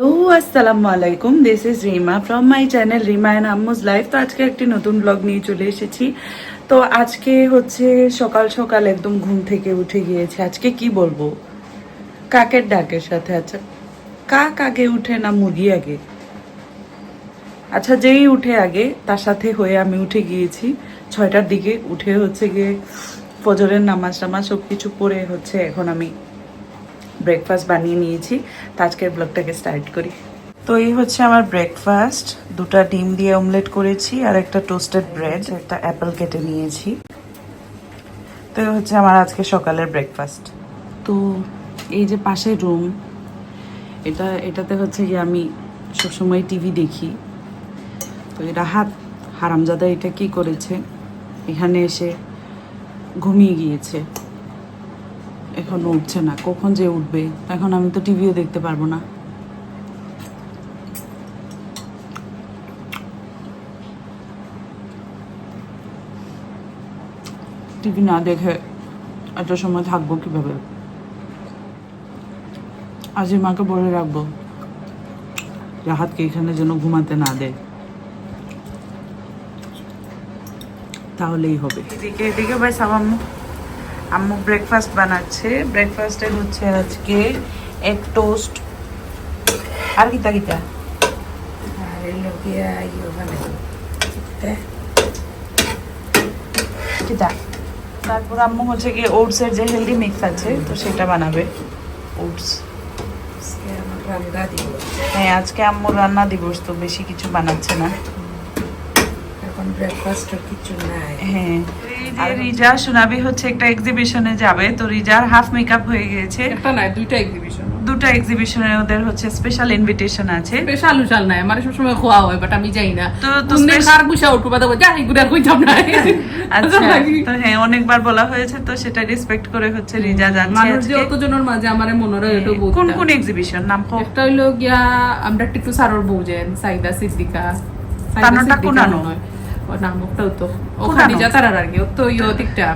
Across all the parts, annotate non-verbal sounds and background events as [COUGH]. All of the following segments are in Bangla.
হ্যালো আসসালামু আলাইকুম। This is Rima from my channel Rima and Ammu's life তো আজকে একটি নতুন ব্লগ নিয়ে চলে এসেছি। তো আজকে হচ্ছে সকাল সকাল একদম ঘুম থেকে উঠে গিয়েছে। আজকে কি বলব? কাকের ডাকের সাথে আচ্ছা। কাক আগে উঠে না মুরগি আগে? আচ্ছা যেই উঠে আগে, তার সাথে হয়ে আমি উঠে গিয়েছি। ছয়টার দিকে উঠে হচ্ছে গিয়ে ফজরের নামাজ টামাজ সব কিছু পরে হচ্ছে। এখন আমি ব্রেকফাস্ট বানিয়ে নিয়েছি। তো আজকের ব্লগটাকে স্টার্ট করি। তো এই হচ্ছে আমার ব্রেকফাস্ট দুটা ডিম দিয়ে অমলেট করেছি আর একটা টোস্টেড ব্রেড একটা অ্যাপেল কেটে নিয়েছি। তো এই হচ্ছে আমার আজকে সকালের ব্রেকফাস্ট তো এই যে পাশের রুম এটা, এটাতে হচ্ছে কি আমি সবসময় টিভি দেখি। তো এটা হাত, হারামজাদা এটা কি করেছে? এখানে এসে ঘুমিয়ে গিয়েছে। এখন উঠছে না। কখন যে উঠবে? এখন আমি তো টিভিও দেখতে পারব না। টিভি না দেখে এত সময় থাকব কীভাবে? আজই মাকে বলে রাখব, রাহাতকে এখানে যেন ঘুমাতে না দেয় তাহলেই হবে। এদিকে এদিকে ভাই আম্মু আম্মু ব্রেকফাস্ট বানাচ্ছে। ব্রেকফাস্টে হচ্ছে আজকে এক টোস্ট আর কিতা কিতা গিয়া কিতা তারপর আম্মু হচ্ছে কি ওটসের যে হেলদি মিক্স আছে তো সেটা বানাবে। ওটস হ্যাঁ আজকে আম্মুর রান্না দিবস তো বেশি কিছু বানাচ্ছে না। কিছু নাই। হ্যাঁ আর রিজা সোনাবি হচ্ছে একটা এক্সিবিশনে যাবে তো রিজার হাফ মেকআপ হয়ে গিয়েছে। একটা দুইটা এক্সিবিশন দুটো এক্সিবিশনে ওদের হচ্ছে স্পেশাল ইনভিটেশন আছে। স্পেশাল উশাল নাই আমার সবসময় খোয়া হয় বাট আমি যাই না। তো- তো কোন দিন spec- কার গুছা উঠবো বাদা যা এগুলো আর কইতাম না। [LAUGHS] আচ্ছা তো হ্যাঁ অনেকবার বলা হয়েছে তো সেটা রেসপেক্ট করে হচ্ছে রিজা যাচ্ছে মানুষ যে। অতজনের মাঝে আমার মনে হয় এটা বহুত কোন কোন এক্সিবিশন নাম কো একটা হইল গিয়া আমরা টিটু সারোর বউজেন সাইদা সিদ্দিকা। সাইদা সিদ্দিকা হয়। নাম ওটাও তো। ও খাদিজা তারার আর কি ও তো ঠিকটা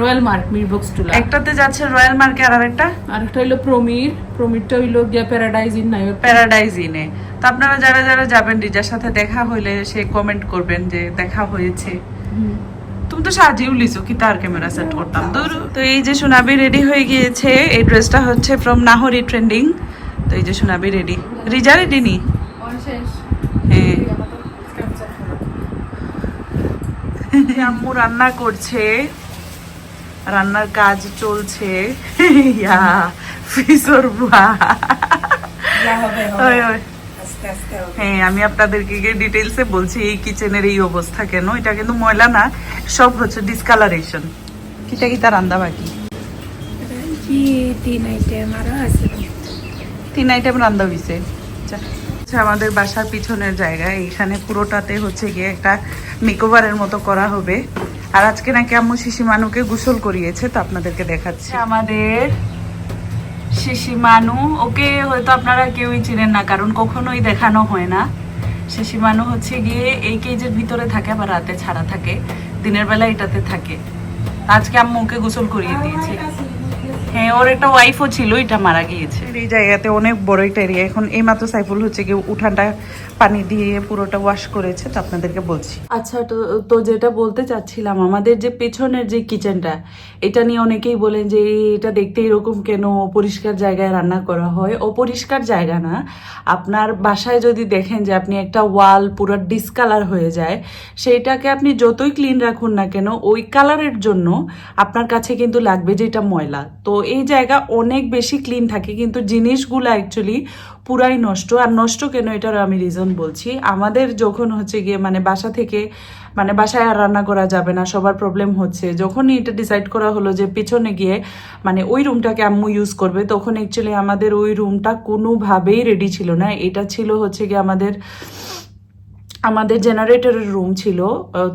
রয়্যাল মার্ক মির বক্স টুলা একটাতে যাচ্ছে রয়্যাল মার্কে আর আরেকটা? আর একটা হইল প্রমির প্রমিরটা হইল গিয়া প্যারাডাইজ ইন নাই প্যারাডাইজ ইনে তো আপনারা যারা যারা যাবেন রিজার সাথে দেখা হইলে সে কমেন্ট করবেন যে দেখা হয়েছে। তুমি তো সাজিয়েও লিছো কি তার ক্যামেরা সেট করতাম। তো এই যে সোনাবি রেডি হয়ে গিয়েছে এই ড্রেসটা হচ্ছে ফ্রম নাহরি ট্রেন্ডিং তো এই যে সোনাবি রেডি রিজা রেডি নি হ্যাঁ আম্মু রান্না করছে। রান্নার কাজ চলছে। ইয়া ফিসর বুয়া। ওই, ওই। হ্যাঁ আমি আপনাদেরকে ডিটেলসে বলছি এই কিচেনের এই অবস্থা কেন? এটা কিন্তু ময়লা না সব হচ্ছে ডিসকালারেশন কিটা কিটা রান্দা বাকি? তিন আইটেম আরও আছে? তিন আইটেম রান্দা হয়েছে আচ্ছা আচ্ছা, আমাদের বাসার পিছনের জায়গায় এখানে পুরোটাতে হচ্ছে গিয়ে একটা মেকওভারের মতো করা হবে। আর আজকে নাকি আম্মু শিশি মানুকে গোসল করিয়েছে তো আপনাদেরকে দেখাচ্ছি। আমাদের শিশি মানু ওকে হয়তো আপনারা কেউই চিনেন না কারণ কখনোই দেখানো হয় না। শিশি মানু হচ্ছে গিয়ে এই কেজের ভিতরে থাকে আবার রাতে ছাড়া থাকে। দিনের বেলা এটাতে থাকে। আজকে আম্মু ওকে গোসল করিয়ে দিয়েছে। হ্যাঁ ওর একটা ওয়াইফও ছিল এটা মারা গিয়েছে। এই জায়গাতে অনেক বড় একটা এরিয়া এখন এই মাত্র সাইফুল হচ্ছে কি উঠানটা পানি দিয়ে পুরোটা ওয়াশ করেছে তো আপনাদেরকে বলছি। আচ্ছা তো তো যেটা বলতে চাচ্ছিলাম আমাদের যে পেছনের যে কিচেনটা এটা নিয়ে অনেকেই বলেন যে এটা দেখতে এরকম কেন? পরিষ্কার জায়গায় রান্না করা হয়? অপরিষ্কার জায়গা না। আপনার বাসায় যদি দেখেন যে আপনি একটা ওয়াল পুরো ডিসকালার হয়ে যায় সেইটাকে আপনি যতই ক্লিন রাখুন না কেন ওই কালারের জন্য আপনার কাছে কিন্তু লাগবে যে এটা ময়লা। তো এই জায়গা অনেক বেশি ক্লিন থাকে, কিন্তু জিনিসগুলো অ্যাকচুয়ালি পুরাই নষ্ট। আর নষ্ট কেন এটার আমি রিজন বলছি। আমাদের যখন হচ্ছে গিয়ে মানে বাসা থেকে মানে বাসায় আর রান্না করা যাবে না, সবার প্রবলেম হচ্ছে। যখনই এটা ডিসাইড করা হলো যে পিছনে গিয়ে মানে ওই রুমটাকে আম্মু ইউজ করবে, তখন অ্যাকচুয়ালি আমাদের ওই রুমটা কোনোভাবেই রেডি ছিল না। এটা ছিল হচ্ছে গিয়ে আমাদের আমাদের জেনারেটরের রুম ছিল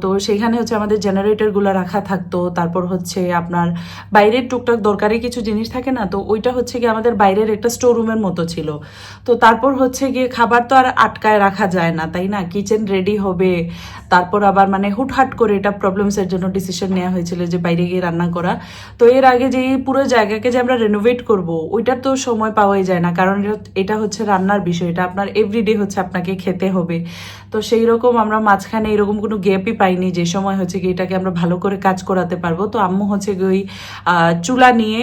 তো সেখানে হচ্ছে আমাদের জেনারেটরগুলো রাখা থাকতো, তারপর হচ্ছে আপনার বাইরের টুকটাক দরকারি কিছু জিনিস থাকে না, তো ওইটা হচ্ছে গিয়ে আমাদের বাইরের একটা স্টোর রুমের মতো ছিল। তো তারপর হচ্ছে গিয়ে খাবার তো আর আটকায় রাখা যায় না, তাই না? কিচেন রেডি হবে, তারপর আবার মানে হুটহাট করে এটা প্রবলেমসের জন্য ডিসিশন নেওয়া হয়েছিল যে বাইরে গিয়ে রান্না করা। তো এর আগে যে পুরো জায়গাকে যে আমরা রেনোভেট করব ওইটার তো সময় পাওয়াই যায় না, কারণ এটা- এটা হচ্ছে রান্নার বিষয়, এটা আপনার এভরিডে হচ্ছে আপনাকে খেতে হবে। তো সেই রকম আমরা মাঝখানে এরকম কোনো গ্যাপই পাইনি যে সময় হচ্ছে কি এটাকে আমরা ভালো করে কাজ করাতে পারব। তো আম্মু হচ্ছে ওই চুলা নিয়ে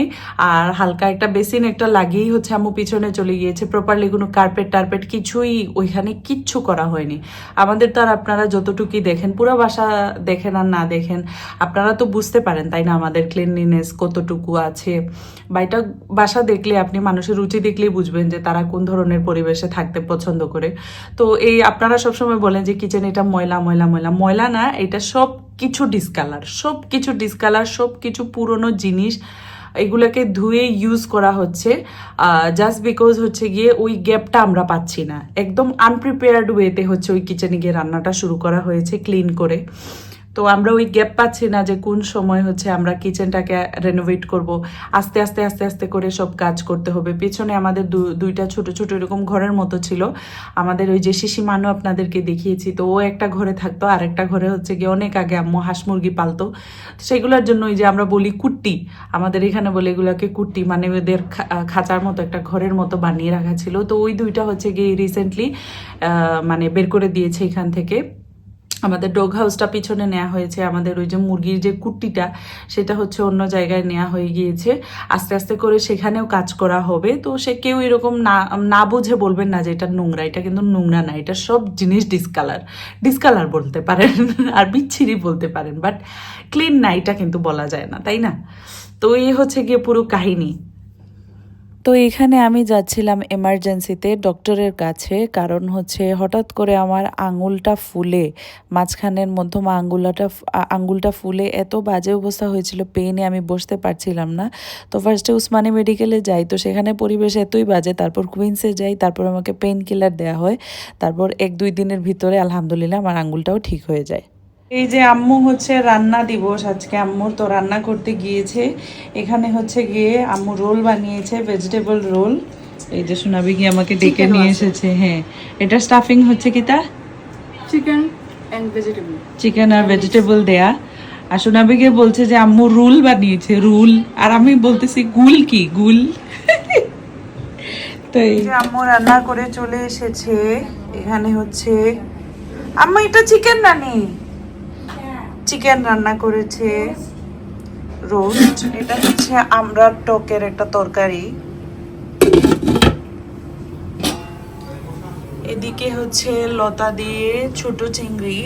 আর হালকা একটা বেসিন একটা লাগিয়েই হচ্ছে আম্মু পিছনে চলে গিয়েছে। প্রপারলি কোনো কার্পেট টার্পেট কিছুই ওইখানে কিচ্ছু করা হয়নি। আমাদের তো আর আপনারা যতটুকুই দেখেন, পুরো বাসা দেখেন আর না দেখেন, আপনারা তো বুঝতে পারেন তাই না আমাদের ক্লিনলিনেস কতটুকু আছে। বা এটা বাসা দেখলে আপনি মানুষের রুচি দেখলেই বুঝবেন যে তারা কোন ধরনের পরিবেশে থাকতে পছন্দ করে। তো এই আপনারা সবসময় বলেন যে কিচেন এটা ময়লা ময়লা ময়লা। ময়লা না, এটা সব কিছু ডিসকালার সব কিছু ডিসকালার সব কিছু পুরনো জিনিস, এগুলোকে ধুয়ে ইউজ করা হচ্ছে জাস্ট বিকজ হচ্ছে গিয়ে ওই গ্যাপটা আমরা পাচ্ছি না। একদম আনপ্রিপেয়ার্ড ওয়েতে হচ্ছে ওই কিচেনে গিয়ে রান্নাটা শুরু করা হয়েছে ক্লিন করে। তো আমরা ওই গ্যাপ পাচ্ছি না যে কোন সময় হচ্ছে আমরা কিচেনটাকে রেনোভেট করব। আস্তে আস্তে আস্তে আস্তে করে সব কাজ করতে হবে। পেছনে আমাদের দুইটা ছোট ছোট এরকম ঘরের মতো ছিল। আমাদের ওই যে শিশি মানু আপনাদেরকে দেখিয়েছি, তো ও একটা ঘরে থাকতো আর একটা ঘরে হচ্ছে গিয়ে অনেক আগে আম্মু হাঁস মুরগি পালতো। সেগুলোর জন্য ওই যে আমরা বলি কুট্টি। আমাদের এখানে বলে এগুলোকে কুট্টি মানে ওদের খাঁচার মতো একটা ঘরের মতো বানিয়ে রাখা ছিল। তো ওই দুইটা হচ্ছে গিয়ে রিসেন্টলি মানে বের করে দিয়েছে এখান থেকে। আমাদের ডগ হাউসটা পিছনে নেওয়া হয়েছে। আমাদের ওই যে মুরগির যে কুট্টিটা, সেটা হচ্ছে অন্য জায়গায় নেওয়া হয়ে গিয়েছে। আস্তে আস্তে করে সেখানেও কাজ করা হবে। তো সে কেউ এরকম না না বুঝে বলবেন না যে এটা নোংরা। এটা কিন্তু নোংরা না, এটা সব জিনিস ডিসকালার ডিসকালার বলতে পারেন, [LAUGHS] আর বিচ্ছিরি বলতে পারেন। বাট ক্লিন না, এটা কিন্তু বলা যায় না, তাই না? তো এই হচ্ছে গিয়ে পুরো কাহিনী। তো এখানে আমি যাচ্ছিলাম এমার্জেন্সিতে ডক্টরের কাছে, কারণ হচ্ছে হঠাৎ করে আমার আঙুলটা ফুলে, মাঝখানের মধ্যম আঙ্গুলাটা আঙ্গুলটা ফুলে, এত বাজে অবস্থা হয়েছিল পেনে আমি বসতে পারছিলাম না। তো ফার্স্টে উসমানী মেডিকেলে যাই, তো সেখানে পরিবেশ এতই বাজে, তারপর কুইন্সে যাই, তারপর আমাকে পেন কিলার দেওয়া হয়, তারপর এক দুই দিনের ভিতরে আলহামদুলিল্লাহ আমার আঙ্গুলটাও ঠিক হয়ে যায়। এই যে আম্মু হচ্ছে রান্না দিবস আজকে আম্মুর তো রান্না করতে গিয়েছে। এখানে হচ্ছে গিয়ে আম্মু রোল বানিয়েছে ভেজিটেবল রোল এই যে সোনাবি গিয়ে আমাকে ডেকে নিয়ে এসেছে হ্যাঁ। এটা স্টাফিং হচ্ছে কি তা? চিকেন এন্ড ভেজিটেবল চিকেন আর ভেজিটেবল দেয়া। আর সোনাবি গিয়ে বলছে যে আম্মু রুল বানিয়েছে রুল। আর আমি বলতেছি গুল কি? গুল। তো এই আম্মু রান্না করে চলে এসেছে এখানে হচ্ছে আম্মু এটা চিকেন রানি চিকেন রান্না করেছে রোস্ট। এটা হচ্ছে আমরা টকের একটা তরকারি। এদিকে হচ্ছে লতা দিয়ে ছোট চিংড়ি।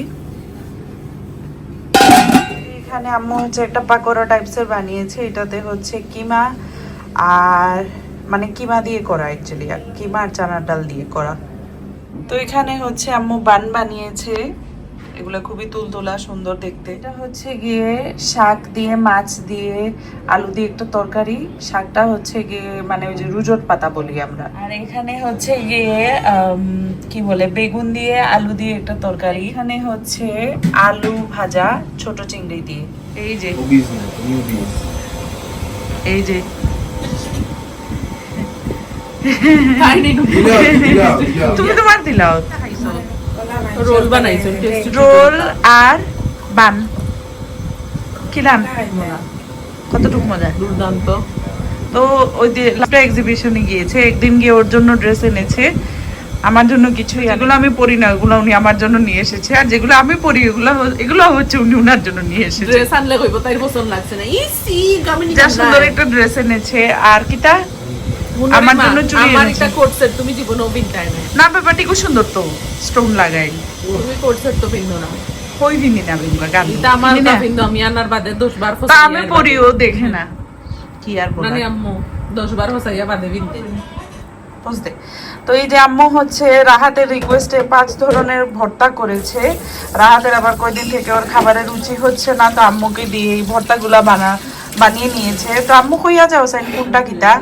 এখানে আম্মু হচ্ছে একটা পাকোড়া টাইপসের বানিয়েছে, এটাতে হচ্ছে কিমা আর মানে কিমা দিয়ে করা অ্যাকচুয়ালি কিমা আর চানার ডাল দিয়ে করা। তো এখানে হচ্ছে আম্মু বান বানিয়েছে। এগুলো খুবই তুলতুলা সুন্দর দেখতে। এটা হচ্ছে গিয়ে শাক দিয়ে মাছ দিয়ে আলু দিয়ে একটা তরকারি। শাকটা হচ্ছে গিয়ে মানে ওই যে রুজট পাতা বলি আমরা। আর এখানে হচ্ছে গিয়ে কি বলে বেগুন দিয়ে আলু দিয়ে একটা তরকারি। এখানে হচ্ছে আলু ভাজা ছোট চিংড়ি দিয়ে। এই যে. এই যে. তুমি তোমার দিলাও। রোল বানাইছো রোল আর বান কিলাম কতটুকু মজা? দুর্দান্ত। তো ওই যে লাস্টটা এক্সিবিশনে গিয়েছে একদিন গিয়ে ওর জন্য ড্রেস এনেছে। আমার জন্য কিছুই এগুলো আমি পরি না ওগুলো উনি আমার জন্য নিয়ে এসেছে। আর যেগুলো আমি পরি এগুলো এগুলো হচ্ছে উনি উনার জন্য নিয়ে এসেছে। ড্রেস আনলে কইব তাই পছন্দ লাগছে না। ইসি গামিনি যা সুন্দর একটা ড্রেস এনেছে। আর কিটা? আমার জন্য চুড়ি আমার। একটা কোট সেট তুমি জীবনে না না ব্যাপারটি খুব সুন্দর তো স্টোন লাগাই। তুমি কোট সেট তো পিন্ধো না কই না বিন্দু গান এটা আমার তা পিন্ধো আমি আনার বাদে 10 বার আমি দেখে না। কি আর বলার? নানি আম্মু 10 বার ফসাইয়া বাদে বিনতে। বুঝতে। তো এই যে আম্মু হচ্ছে রাহাতের রিকোয়েস্টে পাঁচ ধরনের ভর্তা করেছে। রাহাতের আবার কয়দিন থেকে ওর খাবারের রুচি হচ্ছে না তো আম্মুকে দিয়ে এই ভর্তাগুলা বানা বানিয়ে নিয়েছে। তো আম্মু কইয়া যাও সাইন কোনটা কিতা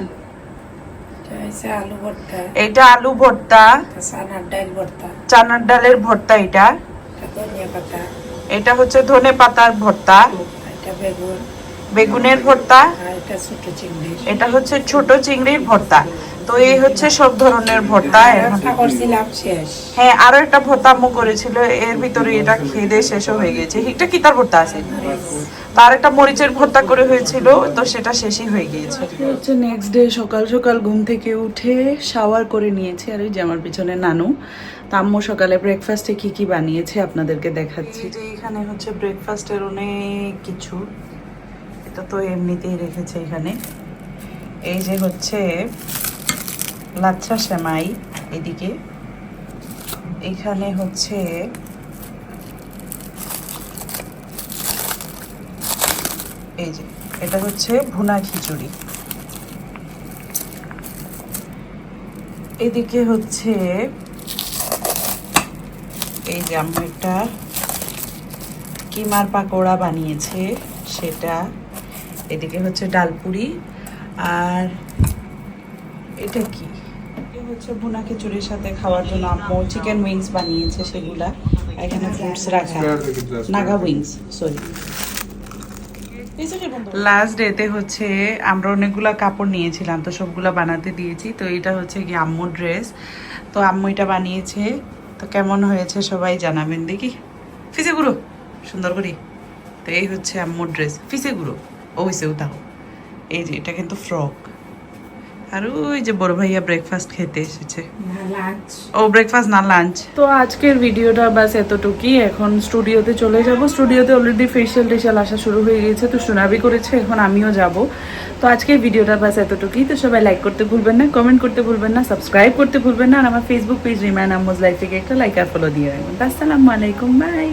আলু ভর্তা। এটা আলু ভর্তা। চানার ডাল ভর্তা। চানার ডালের ভর্তা এটা। এটা ধনিয়া পাতা। এটা হচ্ছে ধনে পাতার ভর্তা। এটা বেগুন। বেগুনের ভর্তা। এটা ছোট চিংড়ি এটা হচ্ছে ছোট চিংড়ির ভর্তা। তো এই হচ্ছে সব ধরনের ভর্তা। শেষ। হ্যাঁ আরও একটা ভর্তা আম্মু করেছিল এর ভিতরে এটা খেয়ে দিয়ে শেষও হয়ে গেছে এটা কি তার ভর্তা আছে? তার একটা মরিচের ভর্তা করে হয়েছিল তো সেটা শেষই হয়ে গিয়েছে। হচ্ছে নেক্সট ডে সকাল সকাল ঘুম থেকে উঠে শাওয়ার করে নিয়েছি আর ওই যে আমার পিছনে নানু। তা আম্মু সকালে ব্রেকফাস্টে কি কি বানিয়েছে আপনাদেরকে দেখাচ্ছি। যে এখানে হচ্ছে ব্রেকফাস্টের অনেক কিছু। এটা তো এমনিতেই রেখেছে এখানে। এই যে হচ্ছে লাচ্ছা সেমাই এদিকে। এখানে হচ্ছে এই যে, এটা হচ্ছে ভুনা খিচুড়ি। এদিকে হচ্ছে এই যে আমরা একটা কিমার পাকোড়া বানিয়েছে, সেটা। এদিকে হচ্ছে ডালপুরি, আর এটা কি? হচ্ছে ভুনা খিচুড়ির সাথে খাওয়ার জন্য আম্মু চিকেন উইংস বানিয়েছে সেগুলা। এখানে ফ্রুটস রাখা। নাগা উইংস সরি লাস্ট ডেতে হচ্ছে আমরা অনেকগুলা কাপড় নিয়েছিলাম, তো সবগুলা বানাতে দিয়েছি। তো এটা হচ্ছে কি আম্মুর ড্রেস তো আম্মু এটা বানিয়েছে। তো কেমন হয়েছে সবাই জানাবেন দেখি। ফিসে গুঁড়ো, সুন্দর করি। তো এই হচ্ছে আম্মুর ড্রেস ফিসে গুঁড়ো। ও হয়েছে উঠাও এই যে, এটা কিন্তু ফ্রক আর ওই যে বড় ভাইয়া ব্রেকফাস্ট খেতে এসেছে। লাঞ্চ ও ব্রেকফাস্ট না লাঞ্চ তো আজকের ভিডিওটা বাস এতটুকুই। এখন স্টুডিওতে চলে যাব। স্টুডিওতে অলরেডি ফেশিয়াল টেশিয়াল আসা শুরু হয়ে গেছে তো সোনাবি করেছে এখন আমিও যাব। তো আজকের ভিডিওটা বাস এতটুকুই। তো সবাই লাইক করতে ভুলবেন না কমেন্ট করতে ভুলবেন না সাবস্ক্রাইব করতে ভুলবেন না আর আমার ফেসবুক পেজ রিমাইন আম্মুজ লাইফ থেকে একটা লাইক আর ফলো দিয়ে রাখবেন। আসসালামু আলাইকুম বাই